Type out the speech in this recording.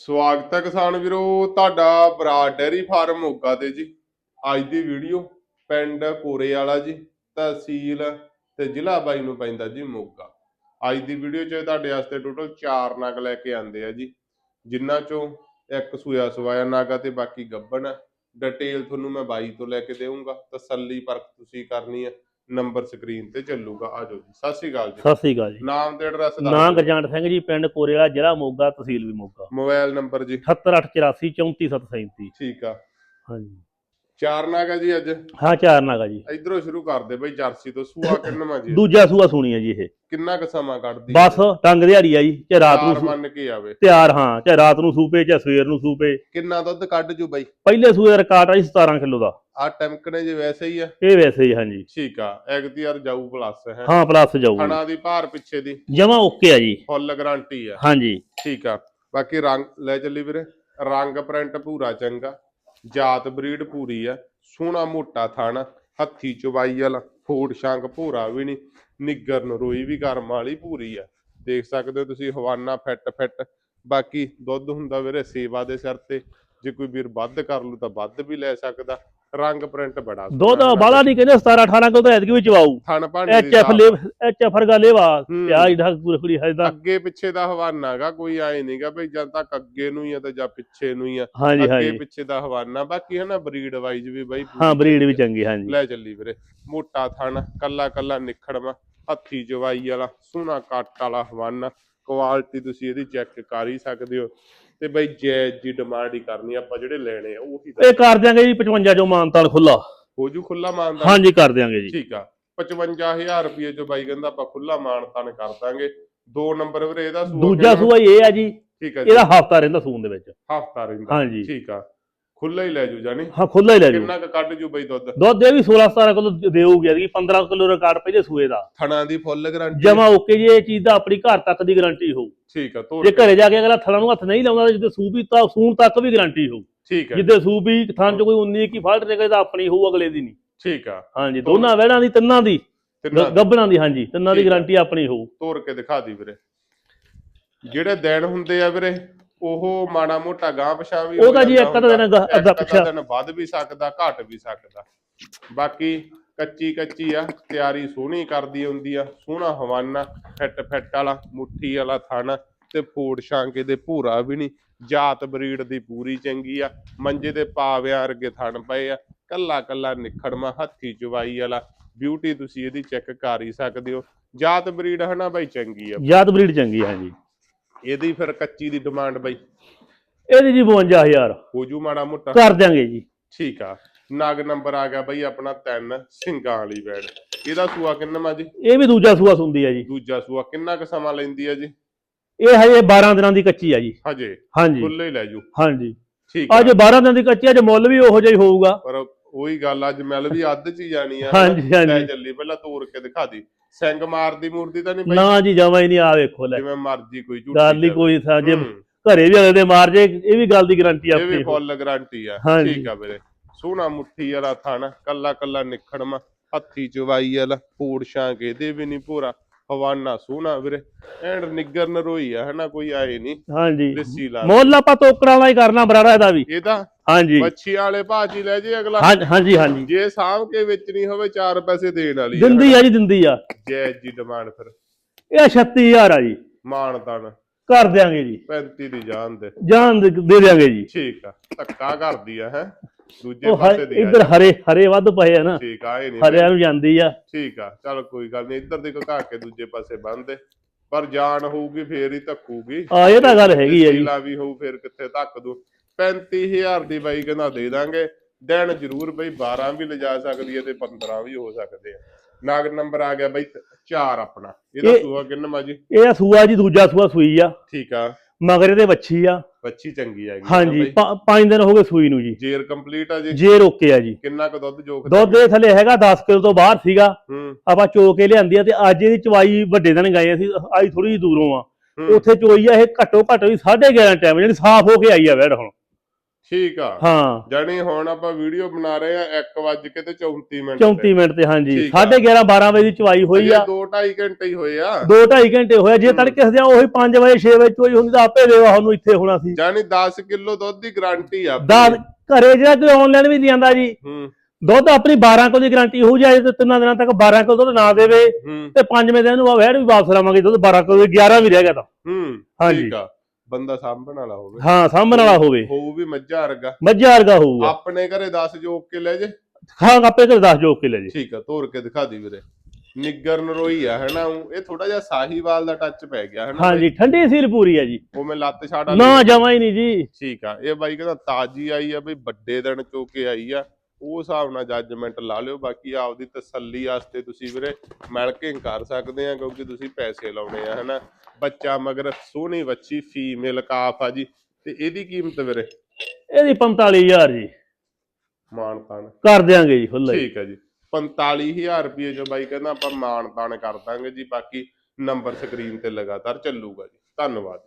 ਸਵਾਗਤ ਹੈ ਕਿਸਾਨ ਵੀਰੋ, ਤੁਹਾਡਾ ਬਰਾੜ ਡੈਰੀ ਫਾਰਮ ਮੋਗਾ ਤੇ ਜੀ। ਅੱਜ ਦੀ ਵੀਡੀਓ ਪਿੰਡ ਕੋਰੇ ਵਾਲਾ ਜੀ, ਤਹਿਸੀਲ ਤੇ ਜ਼ਿਲ੍ਹਾ ਬਾਈ ਨੂੰ ਪੈਂਦਾ ਜੀ ਮੋਗਾ। ਅੱਜ ਦੀ ਵੀਡੀਓ 'ਚ ਤੁਹਾਡੇ ਵਾਸਤੇ ਟੋਟਲ 4 ਨਗ ਲੈ ਕੇ ਆਂਦੇ ਆ ਜੀ। ਜਿਨ੍ਹਾਂ 'ਚੋਂ ਇੱਕ ਸੂਆ ਸਵਾਇਆ ਨਾਗਾ ਤੇ ਬਾਕੀ ਗੱਬਣ ਹੈ ਡਿਟੇਲ ਤੁਹਾਨੂੰ ਮੈਂ ਬਾਈ ਤੋਂ ਲੈ ਕੇ ਦੇਵਾਂਗਾ ਤਸੱਲੀ ਪਰਖ ਤੁਸੀਂ ਕਰਨੀ ਹੈ ਨੰਬਰ ਸਕਰੀਨ ਤੇ ਚੱਲੂਗਾ ਆ ਜਾਓ ਜੀ। ਸਤਿ ਸ਼੍ਰੀ ਅਕਾਲ ਜੀ। ਸਤਿ ਸ੍ਰੀ ਅਕਾਲ ਜੀ। ਨਾਮ ਤੇ ਐਡਰੈਸ ਨਾਂ ਗਰਜੰਟ ਸਿੰਘ ਜੀ ਪਿੰਡ ਕੋਰੇਵਾਲਾ ਜ਼ਿਲ੍ਹਾ ਮੋਗਾ ਤਹਿਸੀਲ ਵੀ ਮੋਗਾ। ਮੋਬਾਈਲ ਨੰਬਰ ਜੀ। 78884 34737 ਠੀਕ ਆ। ਹਾਂਜੀ। ਚਾਰ ਨਾਗਾ ਜੀ ਅੱਜ? ਹਾਂ ਚਾਰ ਨਾਗਾ ਜੀ। ਇਧਰੋਂ ਸ਼ੁਰੂ ਕਰਦੇ ਬਈ ਜਰਸੀ ਤੋਂ ਸੂਆ ਕਿੰਨਵਾਂ ਜੀ। ਦੂਜਾ ਸੂਆ ਸੁਣੀ ਹੈ ਜੀ ਇਹ। ਕਿੰਨਾ ਕੁ ਸਮਾਂ ਕੱਢਦੀ? ਬਸ ਟੰਗ ਦਿਹਾੜੀ ਆ ਜੀ ਚਾਹੇ ਰਾਤ ਨੂੰ ਮੰਨ ਕੇ ਆਵੇ। ਤਿਆਰ ਹਾਂ ਚਾਹੇ ਰਾਤ ਨੂੰ ਸੂਪੇ ਚਾਹੇ ਸਵੇਰ ਨੂੰ ਸੂਪੇ। ਕਿੰਨਾ ਦੁੱਧ ਕੱਢ ਜੂ ਬਈ? ਪਹਿਲੇ ਸੂਏ ਦਾ ਰਿਕਾਰਡ ਆ ਜੀ 17 ਕਿਲੋ ਦਾ। ਆ ਟਮਕਣੇ ਜੇ ਵੈਸੇ ਹੀ ਆ। ਇਹ ਵੈਸੇ ਹੀ ਹਾਂਜੀ। ਠੀਕ ਆ ਐਗਤੀਆਰ ਜਾਊ ਪਲੱਸ ਹੈ। ਹਾਂ ਪਲੱਸ ਜਾਊਗੀ ਖਣਾ ਦੀ ਭਾਰ ਪਿੱਛੇ ਦੀ। ਜਮਾ ਓਕੇ ਆ ਜੀ। ਫੁੱਲ ਗਾਰੰਟੀ ਆ। ਹਾਂਜੀ। ਠੀਕ ਆ ਬਾਕੀ ਰੰਗ ਲੈ ਚੱਲੀ ਵੀਰੇ। ਰੰਗ ਪ੍ਰਿੰਟ ਪੂਰਾ ਚੰਗਾ। ਜਾਤ ਬਰੀਡ ਪੂਰੀ ਆ ਸੋਹਣਾ ਮੋਟਾ ਥਣ, ਹੱਥੀ ਚਵਾਈ ਵਾਲਾ, ਫੋੜ ਸ਼ੰਕ ਭੂਰਾ ਵੀ ਨਹੀਂ ਨਿੱਗਰ ਨਰੋਈ ਵੀ ਕਰਮ ਵਾਲੀ ਪੂਰੀ ਆ ਦੇਖ ਸਕਦੇ ਹੋ ਤੁਸੀਂ ਹਵਾਨਾ ਫਿੱਟ ਫਿੱਟ, ਬਾਕੀ ਦੁੱਧ ਹੁੰਦਾ ਵੀਰੇ ਸੇਵਾ ਦੇ ਸਿਰ ਤੇ। ਜੇ ਕੋਈ ਵੀਰ ਵੱਧ ਕਰ ਲੂ ਤਾਂ ਵੱਧ ਵੀ ਲੈ ਸਕਦਾ ਰੰਗ ਪ੍ਰਿੰਟ ਬੜਾ ਦੁੱਧ ਬਾਲਾ ਨਹੀਂ ਕਹਿੰਦੇ 17 18 ਕਿਲੋ ਤਾਂ ਐਤਕੀ ਵੀ ਚਵਾਊ। ਥਣ ਭਾਂਡੇ ਐਚ ਐਫ। ਲੇ ਐਚ ਐਫ ਵਰਗਾ ਲੇਵਾ ਹੂੰ। ਪਿਆਜ ਦਾ ਪੂਰੀ ਪੂਰੀ ਹਜਦਾ ਅੱਗੇ ਪਿੱਛੇ ਦਾ ਹਵਾਨਾ ਗਾ ਕੋਈ ਆਏ ਨਹੀਂਗਾ ਬਈ ਜਦ ਤੱਕ ਅੱਗੇ ਨੂੰ ਹੀ ਆ ਤੇ ਜਾਂ ਪਿੱਛੇ ਨੂੰ ਹੀ ਆ। ਅੱਗੇ ਪਿੱਛੇ ਦਾ ਹਵਾਨਾ ਬਾਕੀ ਹੈ ਨਾ ਬਰੀਡ ਵਾਈਜ਼ ਵੀ ਬਾਈ ਹਾਂ ਬਰੀਡ ਵੀ ਚੰਗੀ ਹਾਂਜੀ। ਲੈ ਚੱਲੀ ਵੀਰੇ ਮੋਟਾ ਥਣ ਕੱਲਾ ਕੱਲਾ ਨਿਖੜਵਾ ਹੱਥੀ ਜਵਾਈ ਵਾਲਾ ਸੋਹਣਾ ਕੱਟ ਵਾਲਾ ਹਵਾਨਾ ਕੁਆਲਿਟੀ ਤੁਸੀਂ ਇਹਦੀ ਚੈੱਕ ਕਰ ਹੀ ਸਕਦੇ ਹੋ। ਤੇ ਬਈ ਜੈਜ ਦੀ ਡਿਮਾਂਡ ਹੀ ਕਰਨੀ ਆਪਾਂ ਜਿਹੜੇ ਲੈਣੇ ਆ ਉਹੀ ਇਹ ਕਰ ਦਿਆਂਗੇ ਜੀ 55 ਜੋ ਮਾਨਤਾਲ ਖੁੱਲਾ ਹੋ ਜੂ ਖੁੱਲਾ ਮਾਨਦਾਨ ਹਾਂਜੀ ਕਰ ਦਿਆਂਗੇ ਜੀ। ਠੀਕ ਆ। 55000 ਰੁਪਏ ਜੋ ਬਾਈ ਕਹਿੰਦਾ ਆਪਾਂ ਖੁੱਲਾ ਮਾਨਤਾਨ ਕਰ ਦਾਂਗੇ। ਦੋ ਨੰਬਰ ਵੀਰੇ ਇਹਦਾ ਸੂਆ ਦੂਜਾ? ਸੂਆ ਇਹ ਆ ਜੀ ਠੀਕ ਆ ਜੀ। ਇਹਦਾ ਹਫਤਾ ਰਹਿੰਦਾ ਸੂਣ ਦੇ ਵਿੱਚ। ਹਫਤਾ ਰਹਿੰਦਾ। ਹਾਂਜੀ। ਠੀਕ ਆ। ਖੁੱਲਾ ਹੀ ਲੈ ਜੂ ਜਾਨੀ। ਹਾਂ ਖੁੱਲਾ ਹੀ ਲੈ ਜੂ ਕਿੰਨਾ ਕੁ ਕੱਢ ਜੂ ਬਈ ਦੁੱਧ? ਦੁੱਧ ਇਹ ਵੀ 16 17 ਕਿਲੋ ਦੇਊਗੀ ਇਹਦੀ 15 ਕਿਲੋ ਰਿਕਾਰਡ ਪਹਿਲੇ ਸੂਏ ਦਾ। ਥਣਾ ਦੀ ਫੁੱਲ ਗਾਰੰਟੀ ਜਮਾ ਓਕੇ ਜੀ ਇਹ ਚੀਜ਼ ਦਾ ਆਪਣੀ ਘਰ ਤੱਕ ਦੀ ਗਾਰੰਟੀ ਹੋਊ। ਠੀਕ ਆ ਤੋੜ ਜੇ ਘਰੇ ਜਾ ਕੇ ਅਗਲਾ ਥਲਾਂ ਨੂੰ ਹੱਥ ਨਹੀਂ ਲਾਉਂਦਾ ਜਿੱਦੇ ਸੂਪ ਹੀ ਤਾਂ ਸੂਣ ਤੱਕ ਵੀ ਗਾਰੰਟੀ ਹੋਊ। ਠੀਕ ਹੈ ਜਿੱਦੇ ਸੂਪ ਹੀ ਥਾਂ ਚ ਕੋਈ 19 ਕੀ ਫਾਲਟ ਨਿਕਲੇ ਤਾਂ ਆਪਣੀ ਹੋਊ ਅਗਲੇ ਦੀ ਨਹੀਂ। ਠੀਕ ਆ। ਹਾਂਜੀ ਦੋਨਾਂ ਵਹਿੜਾਂ ਦੀ ਤਿੰਨਾਂ ਦੀ ਤਿੰਨਾਂ ਗ- ਗੱਭਣਾਂ ਦੀ ਹਾਂਜੀ ਤਿੰਨਾਂ ਦੀ। ਗਾਰੰਟੀ ਆਪਣੀ ਹੋਊ। ਤੋੜ ਕੇ ਦਿਖਾ ਦੀ ਵੀਰੇ। ਜਿਹੜੇ ਦਿਨ ਹੁੰਦੇ ਆ ਵੀਰੇ ਉਹ ਮਾੜਾ ਮੋਟਾ ਗਾਂ ਪਛਾਂ ਵੀ ਹੋ ਉਹ ਤਾਂ ਜੀ ਇੱਕ ਅੱਧਾ ਦਿਨ ਅੱਧਾ ਪਿਛਾ। ਦਿਨ ਵੱਧ ਵੀ ਸਕਦਾ ਘਟ ਵੀ ਸਕਦਾ। ਬਾਕੀ ਕੱਚੀ ਕੱਚੀ ਆ ਤਿਆਰੀ ਸੋਹਣੀ ਕਰਦੀ ਹੁੰਦੀ ਆ ਸੋਹਣਾ ਹਵਾਨਾ ਫਿੱਟ ਫਿੱਟ ਵਾਲਾ ਮੁੱਠੀ ਵਾਲਾ ਥਣ ਤੇ ਫੋੜ ਸ਼ਾਂਕੇ ਦੇ ਭੂਰਾ ਵੀ ਨਹੀਂ। ਜਾਤ ਬਰੀਡ ਦੀ ਪੂਰੀ ਚੰਗੀ ਆ ਮੰਜੇ ਤੇ ਪਾਵਿਆਂ ਵਰਗੇ ਥਣ ਪਏ ਆ ਕੱਲਾ ਕੱਲਾ ਨਿਖੜਮਾ ਹੱਥੀ ਚਵਾਈ ਵਾਲਾ। ਬਿਊਟੀ ਤੁਸੀਂ ਇਹਦੀ ਚੈੱਕ ਕਰ ਹੀ ਸਕਦੇ ਹੋ। ਜਾਤ ਬਰੀਡ ਹਨਾ ਬਾਈ ਚੰਗੀ ਆ। ਯਾਦ ਬਰੀਡ ਚੰਗੀ ਹਾਂਜੀ। ਇਹਦੀ ਫਿਰ ਕੱਚੀ ਦੀ ਡਿਮਾਂਡ ਬਾਈ। ਇਹਦੀ ਜੀ 52000 ਹੋ ਜੂ ਮਾੜਾ ਮੋਟਾ। ਕਰ ਦਿਆਂਗੇ ਜੀ। ਠੀਕ ਆ। ਨਗ ਨੰਬਰ ਆ ਗਿਆ ਬਾਈ ਆਪਣਾ 3 ਸਿੰਘਾਂ ਵਾਲੀ ਬੈਡ ਇਹਦਾ ਸੂਆ ਕਿੰਨਾ ਜੀ? ਇਹ ਵੀ ਦੂਜਾ ਸੂਆ ਸੁੰਦੀ ਆ ਜੀ। ਦੂਜਾ ਸੂਆ ਕਿੰਨਾ ਕੁ ਸਮਾਂ ਲੈਂਦੀ ਆ ਜੀ? ਇਹ ਹਜੇ 12 ਦਿਨਾਂ ਦੀ ਕੱਚੀ ਆ ਜੀ। ਹਜੇ? ਹਾਂਜੀ। ਖੁੱਲੇ ਹੀ ਲੈ ਜੂ। ਹਾਂਜੀ। ਠੀਕ ਆ। ਅੱਜ 12 ਦਿਨਾਂ ਦੀ ਕੱਚੀ ਅੱਜ ਮੁੱਲ ਵੀ ਉਹੋ ਜਿਹਾ ਹੀ ਹੋਊਗਾ। ਪਰ ਉਹੀ ਗੱਲ ਅੱਜ ਮਿਲ ਵੀ ਅੱਧ ਚ ਹੀ ਜਾਣੀ ਆ ਹਾਂਜੀ, ਹਾਂਜੀ। ਲੈ ਚੱਲੀ ਪਹਿਲਾਂ ਤੋੜ ਕੇ ਦਿਖਾ ਦੀ ਸਿੰਘ ਮਾਰਦੀ ਮੂਰਦੀ ਤਾਂ ਨਹੀਂ ਬਾਈ ਨਾ ਜੀ ਜਮਾ ਹੀ ਨਹੀਂ ਆ ਵੇਖੋ ਲੈ ਜਿਵੇਂ ਮਰਜ਼ੀ ਕੋਈ ਝੂਠੀ ਗੱਲ ਹੀ ਕਰ। ਕੋਈ ਥਾ ਜੇ ਹੂੰ, ਘਰੇ ਵੀ ਅਗਲੇ ਦੇ ਮਾਰ ਜੇ ਇਹ ਵੀ ਗੱਲ ਦੀ ਗਾਰੰਟੀ ਇਹ ਆਪਣੀ ਵੀ। ਫੁੱਲ ਗਾਰੰਟੀ ਆ ਹਾਂਜੀ। ਠੀਕ ਆ ਵੀਰੇ ਸੋਹਣਾ ਮੁੱਠੀ ਵਾਲਾ ਥਣ ਕੱਲਾ ਕੱਲਾ ਨਿਖੜਮਾ ਹੱਥੀ ਚਵਾਈ ਵਾਲਾ ਫੂੜ ਸ਼ਾਂਕ ਇਹਦੇ ਵੀ ਨਹੀਂ ਪੂਰਾ ਹਵਾਨਾ ਸੋਹਣਾ ਵੀਰੇ। ਐਂਡ ਨਿੱਗਰ ਨਰੋਈ ਆ ਹਨਾ ਕੋਈ ਆਏ ਨਹੀਂ ਹਾਂਜੀ। ਲੱਸੀ ਲਾ ਮੁੱਲ ਆਪਾਂ ਦਾ ਹੀ ਕਰਨਾ ਬਰਾੜਾ ਇਹਦਾ ਵੀ। ਇਹਦਾ? ਹਾਂਜੀ। ਮੱਛੀ ਵਾਲੇ ਭਾਜੀ ਲੈ ਜੇ ਅਗਲਾ। ਹਾਂਜੀ ਹਾਂਜੀ ਜੇ ਸਾਂਭ ਕੇ ਵੇਚਣੀ ਹੋਵੇ 4 ਪੈਸੇ ਦੇਣ ਵਾਲੀ ਦਿੰਦੀ ਆ ਜੀ ਦਿੰਦੀ ਆ। ਜੈ ਜੀ ਡਿਮਾਂਡ ਫਿਰ। ਇਹ 36000 ਆ ਜੀ। ਮਾਨ ਤਾਨ। ਕਰ ਦਿਆਂਗੇ ਜੀ। 35 ਦੀ ਜਾਨ ਦੇ। ਜਾਨ ਦੇ ਦੇ ਦਿਆਂਗੇ ਜੀ। ਠੀਕ ਆ। ਧੱਕਾ ਕਰਦੀ ਆ ਹੈ। ਦੂਜੇ ਉਹ ਪਾਸੇ ਦੀ ਆ ਇੱਧਰ ਹਰੇ ਹਰੇ ਵੱਧ ਪਏ ਆ ਨਾ। ਠੀਕ ਆ ਇਹ ਨਹੀਂ ਹਰਿਆਂ ਨੂੰ ਜਾਂਦੀ ਆ। ਠੀਕ ਆ ਚਲ ਕੋਈ ਗੱਲ ਨਹੀਂ ਇੱਧਰ ਦੀ ਘਾ ਕੇ ਦੂਜੇ ਪਾਸੇ ਬੰਨਦੇ ਪਰ ਜਾਨ ਹੋਊਗੀ ਫੇਰ ਹੀ ਧੱਕੂਗੀ। ਆ ਇਹ ਤਾਂ ਗੱਲ ਹੈਗੀ ਆ ਜੀ। ਸੀਲਾ ਵੀ ਹੋਊ ਫੇਰ ਕਿੱਥੇ ਧੱਕ ਦੂ। 35000 ਦੀ ਬਾਈ ਕਹਿੰਦਾ ਦੇ ਦਾਂਗੇ। ਦਿਨ ਜ਼ਰੂਰ ਬਈ 12 ਵੀ ਲਿਜਾ ਸਕਦੀ ਹੈ ਤੇ 15 ਵੀ ਹੋ ਸਕਦੇ ਆ। ਨਾਗ ਨੰਬਰ ਆ ਗਿਆ ਬਈ 4 ਆਪਣਾ। ਇਹਦਾ ਇਹ- ਸੂਆ ਕਿੰਨਾ ਜੀ? ਇਹ ਆ ਸੂਆ ਜੀ ਦੂਜਾ ਸੂਆ ਸੂਈ ਆ। ਠੀਕ ਆ। ਮਗਰ ਇਹਦੇ ਵੱਛੀ ਆ। ਬੱਚੀ ਚੰਗੀ ਹੈਗੀ ਹਾਂਜੀ ਬਈ। 5 ਦਿਨ ਹੋ ਗਏ ਸੂਈ ਨੂੰ ਜੀ। ਜੇਰ ਕੰਪਲੀਟ ਆ ਜੀ? ਜੇ ਰੋਕੇ ਆ ਜੀ। ਕਿੰਨਾ ਕੁ ਦੁੱਧ ਜੋਖ ਦੁੱਧ ਦੇ ਥੱਲੇ ਹੈਗਾ 10 ਕਿਲੋ ਤੋਂ ਬਾਹਰ ਸੀਗਾ। ਹੂੰ। ਆਪਾਂ ਚੋ ਕੇ ਲਿਆਂਦੀ ਆ ਤੇ ਅੱਜ ਇਹਦੀ ਚਵਾਈ ਵੱਡੇ ਦਿਨ ਗਏ ਅਸੀਂ ਆਈ ਥੋੜੀ ਜਿਹੀ ਦੂਰੋਂ ਆ। ਹੂੰ, ਉੱਥੇ ਚੋਈ ਆ ਇਹ ਘੱਟੋ ਘੱਟ ਵੀ 11:30 ਟਾਈਮ ਜਿਹੜੀ ਸਾਫ਼ ਹੋ ਕੇ ਆਈ ਆ ਵੈੜ ਹੁਣ। ਠੀਕ ਆ। ਹਾਂ। ਜਾਣੀ ਹੁਣ ਆਪਾਂ ਵੀਡੀਓ ਬਣਾ ਰਹੇ ਆ 1 ਵਜ ਕੇ ਤੇ 34 ਮਿੰਟ 34 ਮਿੰਟ ਤੇ ਹਾਂਜੀ। ਠੀਕ ਆ। 11:30 12 ਵਜੇ ਦੀ ਚਵਾਈ ਹੋਈ ਆ। 2 2.5 ਘੰਟੇ ਹੀ ਹੋਏ ਆ। 2.5 ਘੰਟੇ ਹੋਇਆ ਜੇ। ਤੜਕੇ ਸਦਿਆਂ ਉਹੀ 5 ਵਜੇ 6 ਵਜੇ ਚੋਈ ਹੁੰਦੀ ਤਾਂ ਆਪੇ ਦੇਵਾ ਸਾਨੂੰ ਇੱਥੇ ਹੋਣਾ ਸੀ। ਜਾਣੀ 10 ਕਿਲੋ ਦੁੱਧ ਦੀ ਗਾਰੰਟੀ ਆ ਦਾ ਘਰੇ ਜਿਹੜਾ ਕੋਈ ਆਨਲਾਈਨ ਵੀ ਨਹੀਂ ਆਂਦਾ ਜੀ ਹੂੰ। ਦੁੱਧ ਆਪਣੀ 12 ਕਿਲੋ ਦੀ ਗਾਰੰਟੀ ਹੋ ਜਾਏ ਤੇ ਤਿੰਨਾਂ ਦਿਨਾਂ ਤੱਕ 12 ਕਿਲੋ ਦੁੱਧ ਨਾ ਦੇਵੇ ਤੇ ਪੰਜਵੇਂ ਦਿਨ ਨੂੰ ਆ ਵੈੜ ਵੀ ਵਾਪਸ ਲਾਵਾਂਗੇ ਦੁੱਧ 12 ਕਿਲੋ 11 ਵੀ ਰਹਿ ਗਿਆ ਤਾਂ। ਹੂੰ। ਹਾਂਜੀ। ਠੀਕ ਆ। ਬੰਦਾ ਸਾਂਭਣ ਵਾਲਾ ਹੋਵੇ। ਹਾਂ ਸਾਂਭਣ ਵਾਲਾ ਹੋਵੇ। ਹੋਊ ਵੀ ਮੱਝਾਂ ਵਰਗਾ। ਮੱਝਾਂ ਵਰਗਾ ਹੋਊਗਾ। ਆਪਣੇ ਘਰੇ 10 ਜੋਕ ਕੇ ਲੈ ਜੇ। ਹਾਂ ਆਪੇ ਘਰ 10 ਜੋਕ ਕੇ ਲੈ ਜੀ। ਠੀਕ ਆ ਤੋਰ ਕੇ ਦਿਖਾ ਦੀ ਵੀਰੇ। ਨਿੱਗਰ ਨਰੋਈ ਆ ਹੈਨਾ? ਇਹ ਥੋੜਾ ਜਿਹਾ ਸਾਹੀਵਾਲ ਦਾ ਟੱਚ ਪੈ ਗਿਆ ਹੈਨਾ ਹਾਂਜੀ ਠੰਡੀ ਸੀਲ ਪੂਰੀ ਆ ਜੀ। ਉਹ ਮੈਂ ਲੱਤ ਛਾੜਾ ਨਾ ਜਮਾ ਹੀ ਨਹੀਂ ਜੀ। ਠੀਕ ਆ ਇਹ ਬਾਈ ਕਹਿੰਦਾ ਤਾਜੀ ਆਈ ਆ ਬਈ ਵੱਡੇ ਦਿਨ ਚੋ ਕੇ ਆਈ ਆ। ਉਹ ਹਿਸਾਬ ਨਾਲ ਜੱਜਮੈਂਟ ਲਾ ਲਿਓ ਬਾਕੀ ਆਪਦੀ ਤਸੱਲੀ ਵਾਸਤੇ ਤੁਸੀਂ ਵੀਰੇ ਮਿਲ ਕੇ ਕਰ ਸਕਦੇ ਆ ਕਿਉਂਕਿ ਤੁਸੀਂ ਪੈਸੇ ਲਾਉਣੇ ਆ ਹਨਾ। ਬੱਚਾ ਮਗਰ ਸੋਹਣੀ ਬੱਚੀ ਫੀਮੇਲ ਕਾਫ ਆ ਜੀ। ਤੇ ਇਹਦੀ ਕੀਮਤ ਵੀਰੇ? ਇਹਦੀ 45000 ਜੀ। ਮਾਨ ਤਾਨ ਕਰ ਦਿਆਂਗੇ ਜੀ ਖੁੱਲਾ ਠੀਕ ਹੈ ਜੀ। 45000 ਰੁਪਏ ਜੋ ਬਾਈ ਕਹਿੰਦਾ ਆਪਾਂ ਮਾਨ ਤਾਨ ਕਰ ਦਾਂਗੇ ਜੀ ਬਾਕੀ ਨੰਬਰ ਸਕਰੀਨ ਤੇ ਲਗਾਤਾਰ ਚੱਲੂਗਾ ਜੀ। ਧੰਨਵਾਦ।